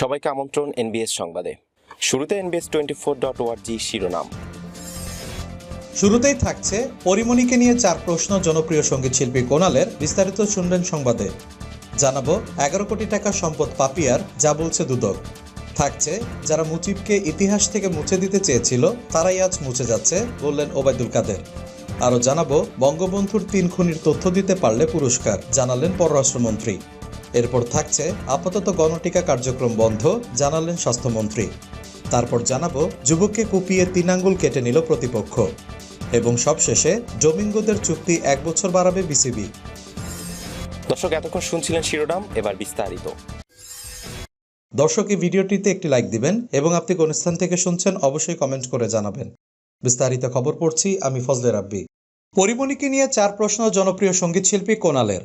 সবাইকে আমন্ত্রণ এনবিএস সংবাদে। শুরুতে এনবিএস টোয়েন্টি ফোর ডট ওয়ার্জি শিরোনাম। শুরুতেই থাকছে পরিমণিকে নিয়ে চার প্রশ্ন জনপ্রিয় সংগীত শিল্পী কোনালের বিস্তারিত শুনবেন সংবাদে। জানাব এগারো কোটি টাকা সম্পদ পাপিয়ার, যা বলছে দুদক। থাকছে যারা মুজিবকে ইতিহাস থেকে মুছে দিতে চেয়েছিল, তারাই আজ মুছে যাচ্ছে, বললেন ওবায়দুল কাদের। আরও জানাব বঙ্গবন্ধুর তিন খুনির তথ্য দিতে পারলে পুরস্কার, জানালেন পররাষ্ট্রমন্ত্রী। এরপর থাকছে আপাতত গণটিকা কার্যক্রম বন্ধ জানালেন স্বাস্থ্যমন্ত্রী। তারপর জানাব যুবককে কুপিয়ে তিন আঙ্গুল কেটে নিল প্রতিপক্ষ। এবং সবশেষে ডোমিঙ্গোদের চুক্তি এক বছর বাড়াবে বিসিবি। দর্শক এতক্ষণ শুনছিলেন শিরোনাম এবার বিস্তারিত। দর্শক এই ভিডিওটিতে একটি লাইক দিবেন এবং আপনি কোন স্থান থেকে শুনছেন অবশ্যই কমেন্ট করে জানাবেন। বিস্তারিত খবর পড়ছি আমি ফজলে রাব্বি। পরিমণিকে নিয়ে চার প্রশ্ন জনপ্রিয় সংগীত শিল্পী কোনালের।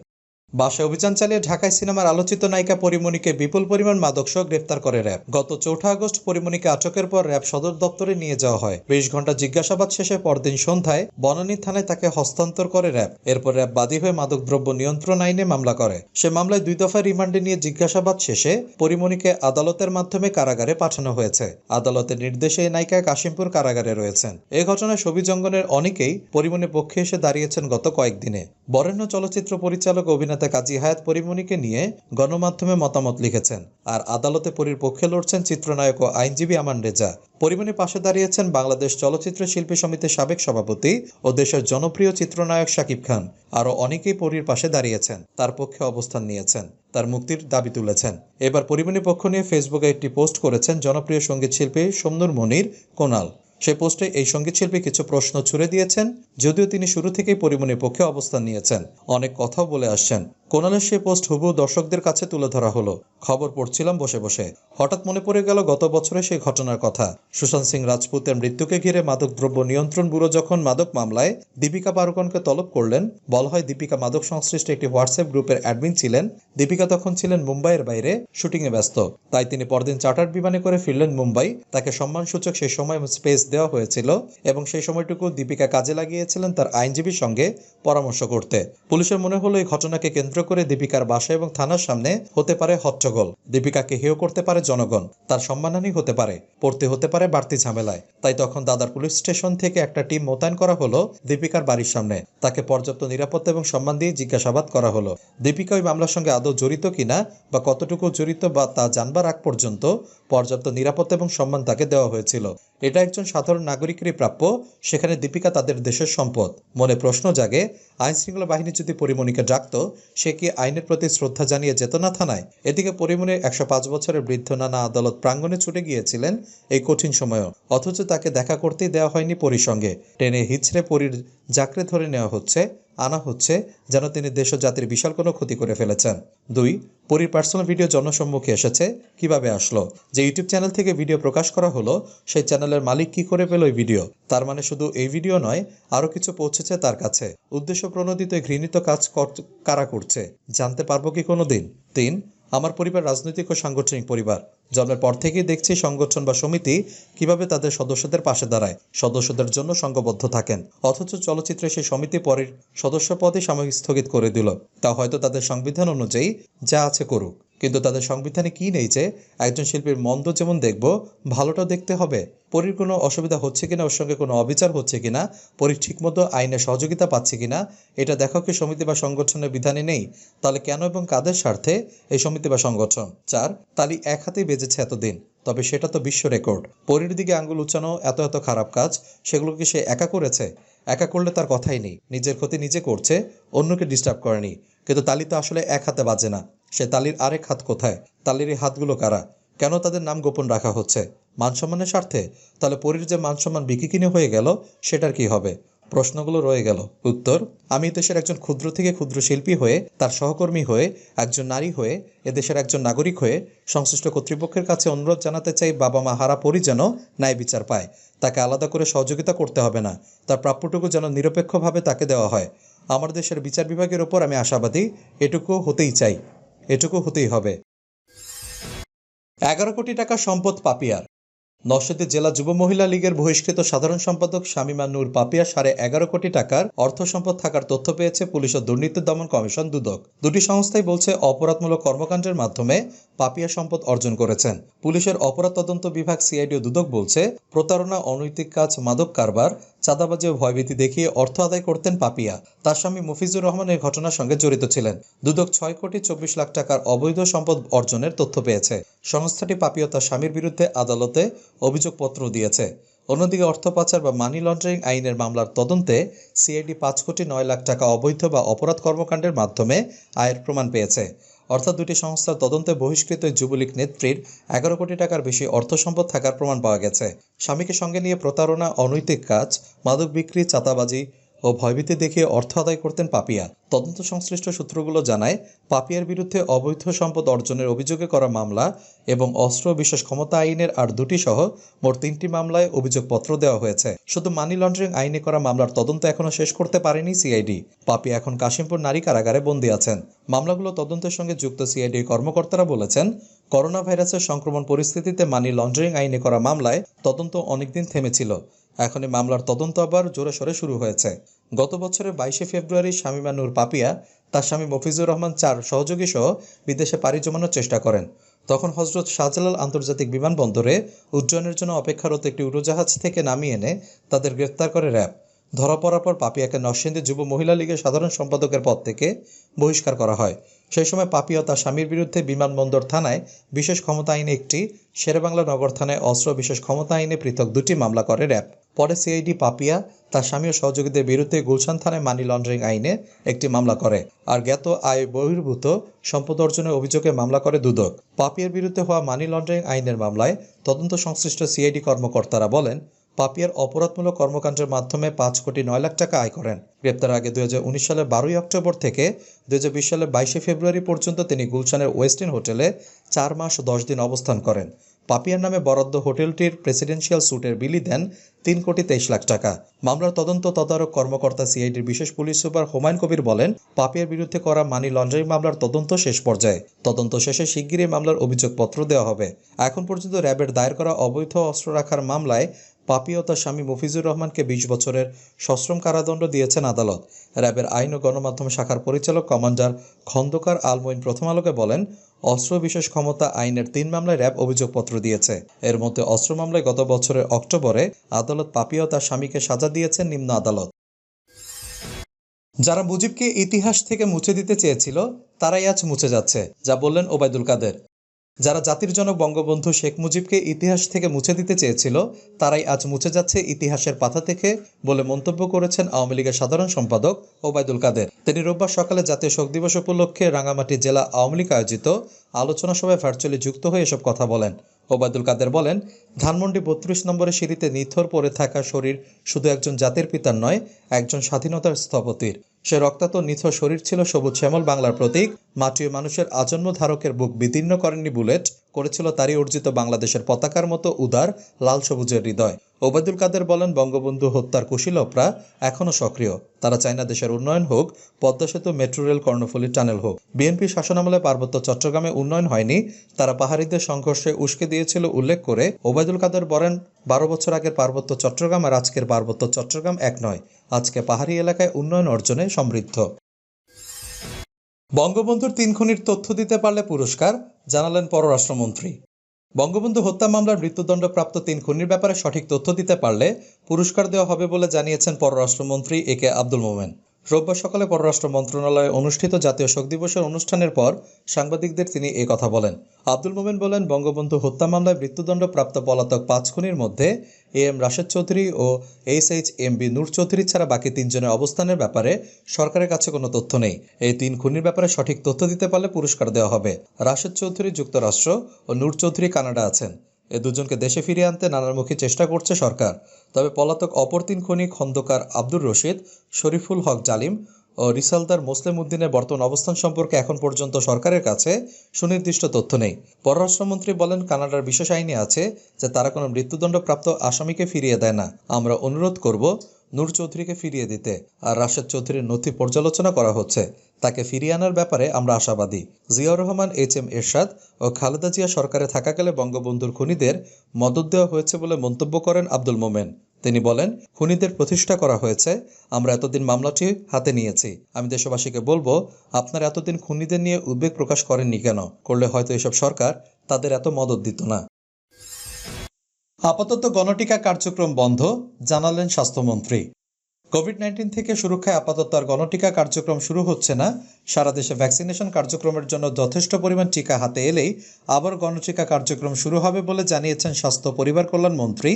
বাসায় অভিযান চালিয়ে ঢাকায় সিনেমার আলোচিত নায়িকা পরিমণিকে বিপুল পরিমাণ মাদকসহ গ্রেফতার করে র্যাব। গত চৌঠা আগস্ট পরিমণিকে আটকের পর র্যাব সদর দপ্তরে নিয়ে যাওয়া হয়। বিশ ঘণ্টা জিজ্ঞাসাবাদ শেষে পরদিন সন্ধ্যায় বনানী থানায় তাকে হস্তান্তর করে র্যাব। এরপর র্যাব বাদী হয়ে মাদকদ্রব্য নিয়ন্ত্রণ আইনে মামলা করে। সে মামলায় দুই দফা রিমান্ডে নিয়ে জিজ্ঞাসাবাদ শেষে পরিমণিকে আদালতের মাধ্যমে কারাগারে পাঠানো হয়েছে। আদালতের নির্দেশে এই নায়িকা কাশিমপুর কারাগারে রয়েছেন। এ ঘটনায় ছবিজঙ্গনের অনেকেই পরিমণির পক্ষে এসে দাঁড়িয়েছেন গত কয়েকদিনে। বরেণ্য চলচ্চিত্র পরিচালক অভিনেতা কাজী হায়াত পরিমণিকে নিয়ে গণমাধ্যমে মতামত লিখেছেন। আর আদালতে পরীর পক্ষে লড়ছেন চিত্রনায়ক ও আইনজীবী আমান রেজা। পরিমণির পাশে দাঁড়িয়েছেন বাংলাদেশ চলচ্চিত্র শিল্পী সমিতির সাবেক সভাপতি ও দেশের জনপ্রিয় চিত্রনায়ক শাকিব খান। আরও অনেকেই পরীর পাশে দাঁড়িয়েছেন, তার পক্ষে অবস্থান নিয়েছেন, তার মুক্তির দাবি তুলেছেন। এবার পরিমণি পক্ষ নিয়ে ফেসবুকে একটি পোস্ট করেছেন জনপ্রিয় সংগীত শিল্পী সোমনুর মনির কোনাল। সেই পোস্টে এই সংগীত শিল্পী কিছু প্রশ্ন ছুড়ে দিয়েছেন যদিও তিনি শুরু থেকেই পরিমণির পক্ষে অবস্থান নিয়েছেন। অনেক কথাও বলে আসছেন। কোনালের সেই পোস্ট হুবু দর্শকদের কাছে তুলে ধরা হলো। খবর পড়ছিলাম বসে বসে। হঠাৎ মনে পড়ে গেল গত বছরে সেই ঘটনার কথা। সুশান্ত সিং রাজপুতের মৃত্যুকে ঘিরে মাদকদ্রব্য নিয়ন্ত্রণ ব্যুরো যখন মাদক মামলায় দীপিকা পারুকনকে তলব করলেন, বলা হয় দীপিকা মাদক সংশ্লিষ্ট একটি হোয়াটসঅ্যাপ গ্রুপের অ্যাডমিন ছিলেন। দীপিকা তখন ছিলেন মুম্বাইয়ের বাইরে শুটিংয়ে ব্যস্ত। তাই তিনি পরদিন চার্টার্ড বিমানে করে ফিরলেন মুম্বাই। তাকে সম্মানসূচক সেই সময় স্পেস দেওয়া হয়েছিল এবং সেই সময়টুকু দীপিকা কাজে লাগিয়েছিলেন তার আইনজীবীর সঙ্গে পরামর্শ করতে। পুলিশের মনে হলো, এই ঘটনাকে কেন্দ্র করে দীপিকার বাসা এবং থানার সামনে হতে পারে হট্টগোল। দীপিকাকে হেয় করতে পারে জনগণ, তার সম্মানহানি হতে পারে, পড়তে হতে পারে বাড়তি ঝামেলায়। তাই তখন দাদার পুলিশ স্টেশন থেকে একটা টিম মোতায়েন করা হলো দীপিকার বাড়ির সামনে। তাকে পর্যাপ্ত নিরাপত্তা এবং সম্মান দিয়ে জিজ্ঞাসাবাদ করা হলো। দীপিকা ওই মামলার সঙ্গে আদৌ জড়িত কিনা বা কতটুকু জড়িত বা তা জানবার আগ পর্যন্ত পর্যাপ্ত নিরাপত্তা এবং সম্মান তাকে দেওয়া হয়েছিল। এটা একজন সাধারণ নাগরিকেরই প্রাপ্য, সেখানে দীপিকা তাদের দেশের সম্পদ। মনে প্রশ্ন জাগে আইন শৃঙ্খলা বাহিনী যদি পরিমণিকে ডাকত, সে কি আইনের প্রতি শ্রদ্ধা জানিয়ে যেত না থানায়? এদিকে পরিমণির একশো পাঁচ বছরের বৃদ্ধ নানা আদালত প্রাঙ্গণে ছুটে গিয়েছিলেন এই কঠিন সময়ও। অথচ তাকে দেখা করতেই দেওয়া হয়নি পরির সঙ্গে টেনে হিচড়ে পরির জাকড়ে ধরে নেওয়া হচ্ছে। আনা হচ্ছে যেন তিনি দেশ ও জাতির বিশাল কোনো ক্ষতি করে ফেলেছেন। দুই, পরীর পার্সোনাল ভিডিও জনসম্মুখে এসেছে। কীভাবে আসলো? যে ইউটিউব চ্যানেল থেকে ভিডিও প্রকাশ করা হলো, সেই চ্যানেলের মালিক কি করে পেল এই ভিডিও তার মানে শুধু এই ভিডিও নয়, আরও কিছু পৌঁছেছে তার কাছে। উদ্দেশ্য প্রণোদিত ঘৃণিত কাজ কর- কারা করছে? জানতে পারব কি কোনো দিন? তিন, আমার পরিবার রাজনৈতিক ও সাংগঠনিক পরিবার। জন্মের পর থেকেই দেখছি সংগঠন বা সমিতি কীভাবে তাদের সদস্যদের পাশে দাঁড়ায়, সদস্যদের জন্য সংঘবদ্ধ থাকেন। অথচ চলচ্চিত্রে সেই সমিতি পরের সদস্য পদে সাময়িক স্থগিত করে দিল। তা হয়তো তাদের সংবিধান অনুযায়ী যা আছে করুক। কিন্তু তাদের সংবিধানে কি নেই যে একজন শিল্পীর মন্দ যেমন দেখব, ভালোটাও দেখতে হবে? পরীর কোনো অসুবিধা হচ্ছে কিনা, ওর সঙ্গে কোনো অবিচার হচ্ছে কিনা পরী ঠিকমতো আইনে সহযোগিতা পাচ্ছে কিনা, এটা দেখা কি সমিতি বা সংগঠনের বিধানে নেই। তাহলে কেন এবং কাদের স্বার্থে এই সমিতি বা সংগঠন? চার, তালি এক হাতেই বেজেছে এতদিন, তবে সেটা তো বিশ্ব রেকর্ড। পরীর দিকে আঙ্গুল উচ্চানো এত এত খারাপ কাজ সেগুলোকে সে একা করেছে? একা করলে তার কথাই নেই, নিজের ক্ষতি নিজে করছে, অন্যকে ডিস্টার্ব করেনি। কিন্তু তালি তো আসলে এক হাতে বাজে না। সে তালির আরেক হাত কোথায়? তালির এই হাতগুলো কারা? কেন তাদের নাম গোপন রাখা হচ্ছে? মানসম্মানের স্বার্থে? তাহলে পরীর যে মানসম্মান বিকি কিনে হয়ে গেল, সেটার কি হবে? প্রশ্নগুলো রয়ে গেল। উত্তর, আমি দেশের একজন ক্ষুদ্র থেকে ক্ষুদ্র শিল্পী হয়ে, তার সহকর্মী হয়ে, একজন নারী হয়ে, এদেশের একজন নাগরিক হয়ে, সংশ্লিষ্ট কর্তৃপক্ষের কাছে অনুরোধ জানাতে চাই বাবা মা হারা পরি যেন ন্যায় বিচার পায়। তাকে আলাদা করে সহযোগিতা করতে হবে না। তার প্রাপ্যটুকু যেন নিরপেক্ষভাবে তাকে দেওয়া হয়। আমার দেশের বিচার বিভাগের ওপর আমি আশাবাদী এটুকু হতেই চাই। এটুকু হতেই হবে। এগারো কোটি টাকা সম্পদ পাপিয়ার। নরসিংদী জেলা যুব মহিলা লীগের বহিষ্কৃত সাধারণ সম্পাদক শামিমা নূর পাপিয়া সাড়ে এগারো কোটি টাকার অর্থ সম্পদ থাকার তথ্য পেয়েছে পুলিশ ও দুর্নীতি দমন কমিশন দুদক। দুটি সংস্থাই বলছে অপরাধমূলক কর্মকাণ্ডের মাধ্যমে পাপিয়া সম্পদ অর্জন করেছেন। পুলিশের অপরাধ তদন্ত বিভাগ সিআইডি ও দুদক বলছে, প্রতারণা, অনৈতিক কাজ, মাদক কারবার চাঁদাবাজি ও ভয়ভীতি দেখিয়ে অর্থ আদায় করতেন পাপিয়া। তার স্বামী মফিজুর রহমান এই ঘটনার সঙ্গে জড়িত ছিলেন। দুদক ছয় কোটি চব্বিশ লাখ টাকার অবৈধ সম্পদ অর্জনের তথ্য পেয়েছে। সংস্থাটি পাপিয়া তার স্বামীর বিরুদ্ধে আদালতে অভিযোগপত্র দিয়েছে। অন্যদিকে অর্থ পাচার বা মানি লন্ডারিং আইনের মামলার তদন্তে সিআইডি পাঁচ কোটি নয় লাখ টাকা অবৈধ বা অপরাধ কর্মকাণ্ডের মাধ্যমে আয়ের প্রমাণ পেয়েছে। অর্থাৎ দুটি সংস্থার তদন্তে বহিষ্কৃত যুবলীগ নেত্রীর এগারো কোটি টাকার বেশি অর্থ সম্পদ থাকার প্রমাণ পাওয়া গেছে। স্বামীকে সঙ্গে নিয়ে প্রতারণা, অনৈতিক কাজ, মাদক বিক্রি, চাঁদাবাজি ও ভয়ভীতি দেখিয়ে অর্থ আদায় করতেন পাপিয়া। তদন্ত সংশ্লিষ্ট সূত্রগুলো জানায়, পাপিয়ার বিরুদ্ধে অবৈধ সম্পদ অর্জনের অভিযোগে করা মামলা এবং অস্ত্র বিশেষ ক্ষমতা আইনের আর দুটি সহ মোট তিনটি মামলায় অভিযোগপত্র দেওয়া হয়েছে। শুধু মানি লন্ডারিং আইনে করা মামলার তদন্ত এখনও শেষ করতে পারেনি সিআইডি। পাপিয়া এখন কাশিমপুর নারী কারাগারে বন্দী আছেন। মামলাগুলো তদন্তের সঙ্গে যুক্ত সিআইডি কর্মকর্তারা বলেছেন করোনা ভাইরাসের সংক্রমণ পরিস্থিতিতে মানি লন্ডারিং আইনে করা মামলায় তদন্ত অনেকদিন থেমেছিল। এখন এই মামলার তদন্ত আবার জোরে সোরে শুরু হয়েছে। গত বছরের বাইশে ফেব্রুয়ারি শামীমা নূর পাপিয়া, তার স্বামী মফিজুর রহমান চার সহযোগী সহ বিদেশে পাড়ি জমানোর চেষ্টা করেন। তখন হজরত শাহজালাল আন্তর্জাতিক বিমানবন্দরে উড্ডয়নের জন্য অপেক্ষারত একটি উড়োজাহাজ থেকে নামিয়ে এনে তাদের গ্রেফতার করে র্যাব। ধরা পড়ার পর পাপিয়াকে নরসিংদী যুব মহিলা লীগের সাধারণ সম্পাদকের পদ থেকে বহিষ্কার করা হয়। সেই সময় পাপিয়া তার স্বামীর বিরুদ্ধে বিমানবন্দর থানায় বিশেষ ক্ষমতা আইনে একটি শেরেবাংলা নগর থানায় অস্ত্র বিশেষ ক্ষমতা আইনে পৃথক দুটি মামলা করে র্যাব। পরে সিআইডি পাপিয়া, তার স্বামী ও সহযোগীদের বিরুদ্ধে গুলশান থানায় মানি লন্ডারিং আইনে একটি মামলা করে আর জ্ঞাত আয় বহির্ভূত সম্পদ অর্জনের অভিযোগে মামলা করে দুদক। পাপিয়ার বিরুদ্ধে হওয়া মানি লন্ডারিং আইনের মামলায় তদন্ত সংশ্লিষ্ট সিআইডি কর্মকর্তারা বলেন পাপিয়ার অপরাধমূলক কর্মকাণ্ডের মাধ্যমে পাঁচ কোটি নয় লাখ টাকা আয় করেন। গ্রেপ্তার আগে দুই সালের বারোই অক্টোবর থেকে দুই সালের বাইশে ফেব্রুয়ারি পর্যন্ত তিনি গুলশানের ওয়েস্টিন হোটেলে চার মাস দশ দিন অবস্থান করেন। পাপিয়ার নামে বরাদ্দ হোটেলটির প্রেসিডেন্সিয়াল স্যুটের বিলি দেন তিন কোটি তেইশ লাখ টাকা। মামলার তদন্ত তদারক কর্মকর্তা সিআইডির বিশেষ পুলিশ সুপার হুমায়ুন কবির বলেন, পাপিয়ার বিরুদ্ধে করা মানি লন্ডারিং মামলার তদন্ত শেষ পর্যায়ে। তদন্ত শেষে শিগগিরই মামলার অভিযোগপত্র দেওয়া হবে। এখন পর্যন্ত র্যাবের দায়ের করা অবৈধ অস্ত্র রাখার মামলায় পাপি ও তার স্বামী মফিজুর রহমানকে বিশ বছরের সশ্রম কারাদণ্ড দিয়েছেন আদালত। র্যাবের আইন ও গণমাধ্যম শাখার পরিচালক কমান্ডার খন্দকার আলমইন প্রথম আলোকে বলেন, অস্ত্র বিশেষ ক্ষমতা আইনের তিন মামলায় র্যাব অভিযোগপত্র দিয়েছে। এর মধ্যে অস্ত্র মামলায় গত বছরের অক্টোবরে আদালত পাপিয়া ও তার স্বামীকে সাজা দিয়েছেন নিম্ন আদালত। যারা মুজিবকে ইতিহাস থেকে মুছে দিতে চেয়েছিল, তারাই আজ মুছে যাচ্ছে, যা বললেন ওবায়দুল কাদের। যারা জাতির জনক বঙ্গবন্ধু শেখ মুজিবকে ইতিহাস থেকে মুছে দিতে চেয়েছিল, তারাই আজ মুছে যাচ্ছে ইতিহাসের পাতা থেকে বলে মন্তব্য করেছেন আওয়ামী লীগের সাধারণ সম্পাদক ওবায়দুল কাদের। তিনি রোববার সকালে জাতীয় শোক দিবস উপলক্ষে রাঙামাটি জেলা আওয়ামী লীগ আয়োজিত আলোচনা সভায় ভার্চুয়ালি যুক্ত হয়ে এসব কথা বলেন। ওবায়দুল কাদের বলেন, ধানমন্ডি বত্রিশ নম্বরের সিঁড়িতে নিথর পড়ে থাকা শরীর শুধু একজন জাতির পিতার নয়, একজন স্বাধীনতার স্থপতির। সে রক্তাক্ত নিথর শরীর ছিল সবুজ শ্যামল বাংলার প্রতীক। মাটি ও মানুষের আজন্ম ধারকের বুক বিদীর্ণ করেননি বুলেট, করেছিল তারই অর্জিত বাংলাদেশের পতাকার মতো উদার, লাল সবুজের হৃদয়। ওবায়দুল কাদের বলেন, বঙ্গবন্ধু হত্যার কুশীলভরা এখনও সক্রিয়। তারা চায় না দেশের উন্নয়ন হোক, পদ্মা সেতু, মেট্রো রেল, কর্ণফুলী টানেল হোক। বিএনপি শাসনামলে পার্বত্য চট্টগ্রামে উন্নয়ন হয়নি। তারা পাহাড়িদের সংঘর্ষে উস্কে দিয়েছিল উল্লেখ করে। ওবায়দুল কাদের বলেন, বারো বছর আগের পার্বত্য চট্টগ্রাম আর আজকের পার্বত্য চট্টগ্রাম এক নয়। আজকে পাহাড়ি এলাকায় উন্নয়ন অর্জনে সমৃদ্ধ। বঙ্গবন্ধুর তিন খুনির তথ্য দিতে পারলে পুরস্কার, জানালেন পররাষ্ট্রমন্ত্রী। বঙ্গবন্ধু হত্যা মামলার মৃত্যুদণ্ডপ্রাপ্ত তিন খুনির ব্যাপারে সঠিক তথ্য দিতে পারলে পুরস্কার দেওয়া হবে বলে জানিয়েছেন পররাষ্ট্রমন্ত্রী এ কে আব্দুল মোমেন। রোববার সকালে পররাষ্ট্র মন্ত্রণালয়ে অনুষ্ঠিত জাতীয় শোক দিবসের অনুষ্ঠানের পর সাংবাদিকদের তিনি এ কথা বলেন। আব্দুল মোমেন বলেন, বঙ্গবন্ধু হত্যা মামলায় মৃত্যুদণ্ডপ্রাপ্ত পলাতক পাঁচ খুনির মধ্যে A M Rashed Chowdhury O H H M B Noor Chowdhury ছাড়া বাকি তিনজনের অবস্থানের ব্যাপারে সরকারের কাছে কোনো তথ্য নেই। এই তিন খুনির ব্যাপারে সঠিক তথ্য দিতে পারলে পুরস্কার দেওয়া হবে। রাশেদ চৌধুরী যুক্তরাষ্ট্র ও নূর চৌধুরী কানাডা আছেন। এ দুজনকে দেশে ফিরিয়ে আনতে নানামুখী চেষ্টা করছে সরকার। তবে পলাতক অপর তিন খনি খন্দকার আব্দুর রশিদ, শরীফুল হক জালিম রিসালদার মোসলেম উদ্দিনের বর্তমান অবস্থান সম্পর্কে এখন পর্যন্ত সরকারের কাছে সুনির্দিষ্ট তথ্য নেই। পররাষ্ট্রমন্ত্রী বলেন, কানাডার বিশেষ আইনে আছে যে তারা কোনো মৃত্যুদণ্ডপ্রাপ্ত আসামিকে ফিরিয়ে দেয় না। আমরা অনুরোধ করব নূর চৌধুরীকে ফিরিয়ে দিতে। আর রাশেদ চৌধুরীর নথি পর্যালোচনা করা হচ্ছে। তাকে ফিরিয়ে আনার ব্যাপারে আমরা আশাবাদী। জিয়াউর রহমান, এইচ এম এরশাদ ও খালেদা জিয়া সরকারে থাকাকালে বঙ্গবন্ধুর খুনিদের মদত দেওয়া হয়েছে বলে মন্তব্য করেন আব্দুল মোমেন। তিনি বলেন, খুনিদের প্রতিষ্ঠা করা হয়েছে। আমরা এতদিন মামলাটি হাতে নিয়েছি। আমি দেশবাসীকে বলব, আপনার এতদিন খুনিদের নিয়ে উদ্বেগ প্রকাশ করেননি কেন? করলে হয়তো এসব সরকার তাদের এত মদত দিত না। আপাতত গণটিকা কার্যক্রম বন্ধ, জানালেন স্বাস্থ্যমন্ত্রী। কোভিড নাইন্টিন থেকে সুরক্ষায় আপাতত আর গণটিকা কার্যক্রম শুরু হচ্ছে না। সারা দেশে ভ্যাকসিনেশন কার্যক্রমের জন্য যথেষ্ট পরিমাণ টিকা হাতে এলেই আবার গণটিকা কার্যক্রম শুরু হবে বলে জানিয়েছেন স্বাস্থ্য পরিবার কল্যাণ মন্ত্রী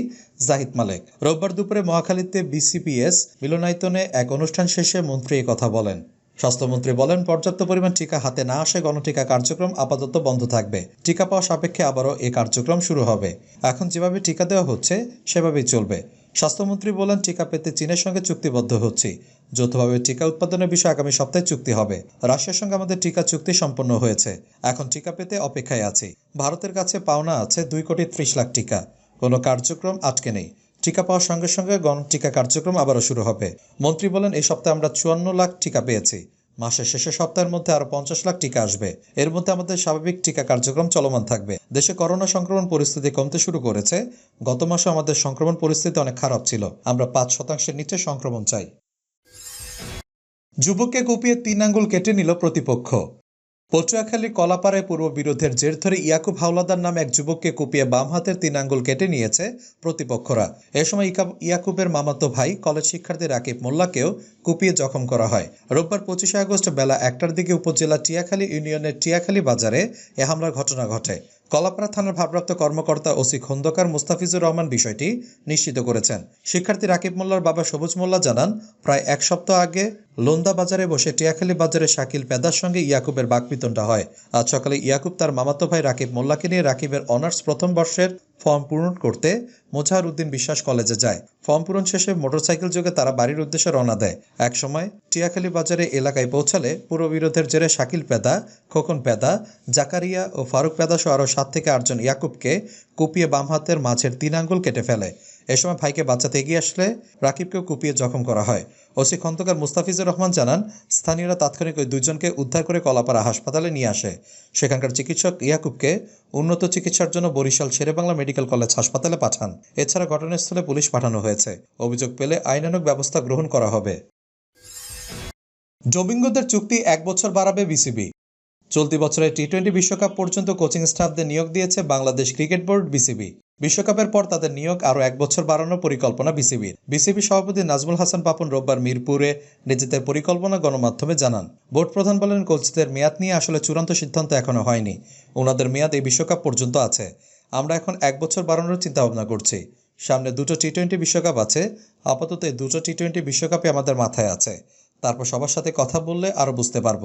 জাহিদ মালেক। রোববার দুপুরে মহাখালীতে বিসিপিএস মিলনায়তনে এক অনুষ্ঠান শেষে মন্ত্রী এই কথা বলেন। স্বাস্থ্যমন্ত্রী বলেন, পর্যাপ্ত পরিমাণ টিকা হাতে না আসে গণটিকা কার্যক্রম আপাতত বন্ধ থাকবে। টিকা পাওয়া সাপেক্ষে আবারও এ কার্যক্রম শুরু হবে। এখন যেভাবে টিকা দেওয়া হচ্ছে, সেভাবেই চলবে। স্বাস্থ্যমন্ত্রী বলেন, টিকা পেতে চীনের সঙ্গে চুক্তিবদ্ধ হচ্ছি। যৌথভাবে টিকা উৎপাদনের বিষয়ে আগামী সপ্তাহে চুক্তি হবে। রাশিয়ার সঙ্গে আমাদের টিকা চুক্তি সম্পন্ন হয়েছে। এখন টিকা পেতে অপেক্ষায় আছি। ভারতের কাছে পাওনা আছে দুই কোটি ত্রিশ লাখ টিকা। কোনো কার্যক্রম আটকে নেই। টিকা পাওয়ার সঙ্গে সঙ্গে গণ টিকা কার্যক্রম আবারও শুরু হবে। মন্ত্রী বলেন এই সপ্তাহে আমরা চুয়ান্ন লাখ টিকা পেয়েছি। মাসের শেষে সপ্তাহের মধ্যে আরও পঞ্চাশ লাখ টিকা আসবে। এর মধ্যে আমাদের স্বাভাবিক টিকা কার্যক্রম চলমান থাকবে। দেশে করোনা সংক্রমণ পরিস্থিতি কমতে শুরু করেছে। গত মাসে আমাদের সংক্রমণ পরিস্থিতি অনেক খারাপ ছিল। আমরা পাঁচ শতাংশের নিচে সংক্রমণ চাই। যুবককে কুপিয়ে তিন আঙ্গুল কেটে নিল প্রতিপক্ষ। পটুয়াখালীর কলাপাড়ায় পূর্ব বিরোধের জের ধরে ইয়াকুব হাওলাদার নামে এক যুবককে কুপিয়ে বাম হাতের তিন আঙ্গুল কেটে নিয়েছে প্রতিপক্ষরা। এ সময় ইয়াকুবের মামাতো ভাই, কলেজ শিক্ষার্থী রাকিব মোল্লাকেও কুপিয়ে জখম করা হয়। রোববার পঁচিশে আগস্ট বেলা একটার দিকে উপজেলা টিয়াখালী ইউনিয়নের টিয়াখালী বাজারে এ হামলার ঘটনা ঘটে। কলাপাড়া থানার ভারপ্রাপ্ত কর্মকর্তা ওসি খন্দকার মুস্তাফিজুর রহমান বিষয়টি নিশ্চিত করেছেন। শিক্ষার্থী রাকিব মোল্লার বাবা সবুজ মোল্লা জানান, প্রায় এক সপ্তাহ আগে লোন্দা বাজারে বসে টিয়াখালী বাজারে শাকিল পেদার সঙ্গে ইয়াকুবের বাকবিতণ্ডা হয়। আজ সকালে ইয়াকুব তার মামাতো ভাই রাকিব মোল্লাকে নিয়ে রাকিবের অনার্স প্রথম বর্ষের ফর্ম পূরণ করতে মোজাহার উদ্দিন বিশ্বাস কলেজে যায়। ফর্ম পূরণ শেষে মোটরসাইকেল যোগে তারা বাড়ির উদ্দেশ্যে রওনা দেয়। এক সময় টিয়াখালী বাজারে এলাকায় পৌঁছালে পুরো বিরোধের জেরে শাকিল পেদা, খোকন পেদা, জাকারিয়া ও ফারুক পেদা সহ আরও সাত থেকে আটজন ইয়াকুবকে কুপিয়ে বাম হাতের মাছের তিন আঙ্গুল কেটে ফেলে। এ সময় ভাইকে বাঁচাতে এগিয়ে আসলে রাকিবকেও কুপিয়ে জখম করা হয়। ওসি খন্দকার মুস্তাফিজুর রহমান জানান, স্থানীয়রা তাৎক্ষণিক ওই দুজনকে উদ্ধার করে কলাপাড়া হাসপাতালে নিয়ে আসে। সেখানকার চিকিৎসক ইয়াকুবকে উন্নত চিকিৎসার জন্য বরিশাল শেরেবাংলা মেডিকেল কলেজ হাসপাতালে পাঠান। এছাড়া ঘটনাস্থলে পুলিশ পাঠানো হয়েছে। অভিযোগ পেলে আইনানুগ ব্যবস্থা গ্রহণ করা হবে। ডোমিঙ্গোদের চুক্তি এক বছর বাড়াবে বিসিবি। চলতি বছরের টি টোয়েন্টি বিশ্বকাপ পর্যন্ত কোচিং স্টাফদের নিয়োগ দিয়েছে বাংলাদেশ ক্রিকেট বোর্ড বিসিবি। বিশ্বকাপের পর তাদের নিয়োগ আরও এক বছর বাড়ানোর পরিকল্পনা বিসিবির। বিসিবি সভাপতি নাজমুল হাসান পাপন রোববার মিরপুরে নিজেদের পরিকল্পনা গণমাধ্যমে জানান, বোর্ড প্রধান বলেন, কোচদের মেয়াদ নিয়ে আসলে চূড়ান্ত সিদ্ধান্ত এখনও হয়নি। ওনাদের মেয়াদ এই বিশ্বকাপ পর্যন্ত আছে। আমরা এখন এক বছর বাড়ানোর চিন্তাভাবনা করছি। সামনে দুটো টি টোয়েন্টি বিশ্বকাপ আছে। আপাতত এই দুটো টি টোয়েন্টি বিশ্বকাপে আমাদের মাথায় আছে। তারপর সবার সাথে কথা বললে আরও বুঝতে পারব।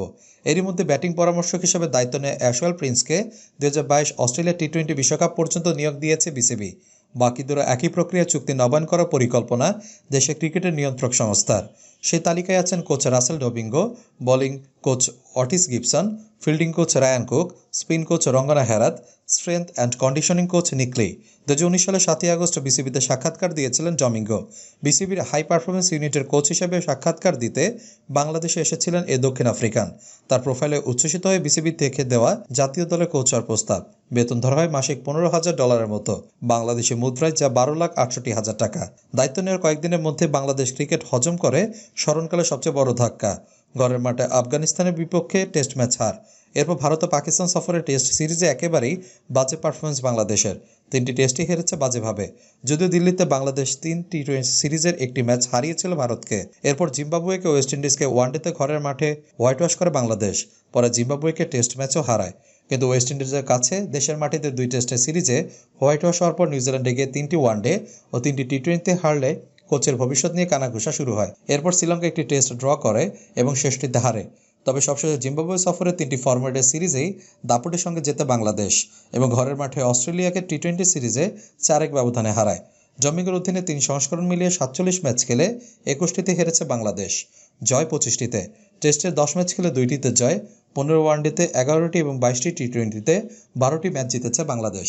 এরই মধ্যে ব্যাটিং পরামর্শক হিসেবে দায়িত্ব নেয় অ্যাশওয়াল প্রিন্সকে। দু হাজার বাইশ অস্ট্রেলিয়া টি টোয়েন্টি বিশ্বকাপ পর্যন্ত নিয়োগ দিয়েছে বিসিবি। বাকি দুরা একই প্রক্রিয়া চুক্তি নবায়ন করার পরিকল্পনা দেশে ক্রিকেটের নিয়ন্ত্রক সংস্থার। সেই তালিকায় আছেন coach Russell Domingo bowling coach Otis Gibson, fielding coach Ryan Cook, spin coach Rangana Herath, strength and conditioning coach Nick Lee দু হাজার উনিশ সালে সাতই আগস্ট বিসিবিতে সাক্ষাৎকার দিয়েছিলেন জমিঙ্গো। বিসিবির হাই পারফরমেন্স ইউনিটের কোচ হিসেবে সাক্ষাৎকার দিতে বাংলাদেশে এসেছিলেন এ দক্ষিণ আফ্রিকান। তার প্রোফাইলে উচ্ছ্বসিত হয়ে বিসিবি থেকে দেওয়া জাতীয় দলে কোচ হওয়ার প্রস্তাব। বেতন ধরা হয় মাসিক পনেরো হাজার ডলারের মতো। বাংলাদেশি মুদ্রায় যা বারো লাখ আটষট্টি হাজার টাকা। দায়িত্ব নেওয়ার কয়েকদিনের মধ্যে বাংলাদেশ ক্রিকেট হজম করে স্মরণকালে সবচেয়ে বড় ধাক্কা। ঘরের মাঠে আফগানিস্তানের বিপক্ষে টেস্ট ম্যাচ হার। এরপর ভারত ও পাকিস্তান সফরের টেস্ট সিরিজে একেবারেই বাজে পারফরমেন্স বাংলাদেশের। তিনটি টেস্টই হেরেছে বাজেভাবে। যদিও দিল্লিতে বাংলাদেশ তিন টি টোয়েন্টি সিরিজের একটি ম্যাচ হারিয়েছিল ভারতকে। এরপর জিম্বাবুয়েকে ওয়েস্ট ইন্ডিজকে ওয়ানডেতে ঘরের মাঠে হোয়াইট ওয়াশ করে বাংলাদেশ। পরে জিম্বাবুয়েকে টেস্ট ম্যাচও হারায়। কিন্তু ওয়েস্ট ইন্ডিজের কাছে দেশের মাটিতে দুই টেস্টের সিরিজে হোয়াইট ওয়াশ হওয়ার পর নিউজিল্যান্ডে গিয়ে তিনটি ওয়ানডে ও তিনটি টি টোয়েন্টিতে হারলে কোচের ভবিষ্যৎ নিয়ে কানাঘুষা শুরু হয়। এরপর শ্রীলঙ্কা একটি টেস্ট ড্র করে এবং শেষটিতে হারে তবে সবশেষে জিম্বাবুয়ে সফরে তিনটি ফরম্যাটের সিরিজেই দাপটের সঙ্গে যেতে বাংলাদেশ এবং ঘরের মাঠে অস্ট্রেলিয়াকে টি টোয়েন্টি সিরিজে চার এক ব্যবধানে হারায়। জমিগের অধীনে তিন সংস্করণ মিলিয়ে সাতচল্লিশ ম্যাচ খেলে একুশটিতে হেরেছে বাংলাদেশ। জয় পঁচিশটিতে। টেস্টের দশ ম্যাচ খেলে দুইটিতে জয়, পনেরো ওয়ানডেতে এগারোটি এবং বাইশটি টি টোয়েন্টিতে বারোটি ম্যাচ জিতেছে বাংলাদেশ।